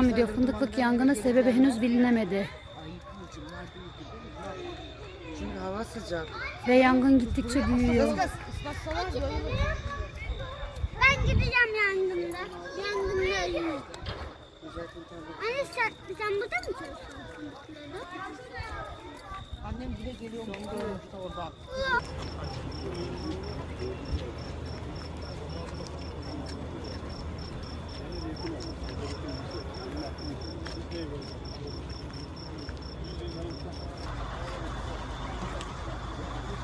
devam ediyor. Fındıklık yangının sebebi henüz bilinemedi. Çünkü hava sıcak. Ve yangın gittikçe büyüyor. Ben gideceğim yangında. Yangında ölüyorum. Anne sen, sen burada mı çalışıyorsun? Annem bile geliyor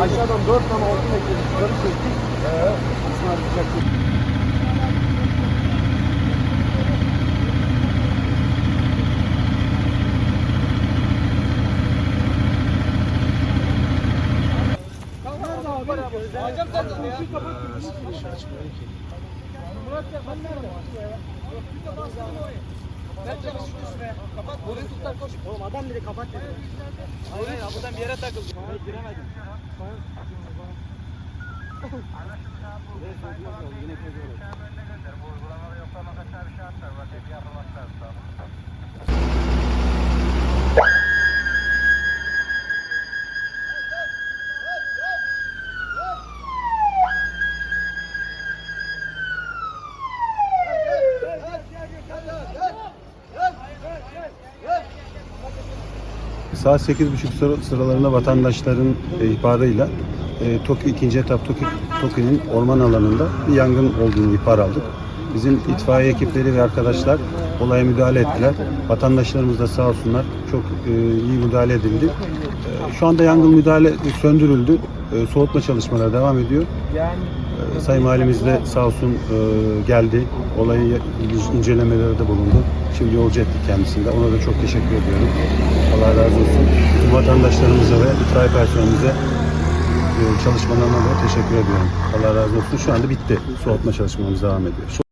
Aşağıdan dört tane altın ekledik. Yukarı çektik. Ee, İsmail Bıçak Oğlum adam bile kapat dedi. Hayır hayır buradan bir yere takıldı. Hayır giremedim. Saat 8.30 sıra- sıralarında vatandaşların e, ihbarıyla e, Tokyo ikinci etap Tokyo, Tokyo'nun orman alanında bir yangın olduğunu ihbar aldık. Bizim itfaiye ekipleri ve arkadaşlar olaya müdahale ettiler. Vatandaşlarımız da sağ olsunlar çok e, iyi müdahale edildi. E, şu anda yangın müdahale söndürüldü. E, soğutma çalışmaları devam ediyor. E, Sayın Valimiz de sağ olsun e, geldi. Olayı incelemelerde de bulundu. Şimdi yolcu ettik kendisinde. Ona da çok teşekkür ediyorum. Allah razı olsun. Bütün vatandaşlarımıza ve itfaiye personelimize e, çalışmalarına da teşekkür ediyorum. Allah razı olsun. Şu anda bitti. Soğutma çalışmamız devam ediyor.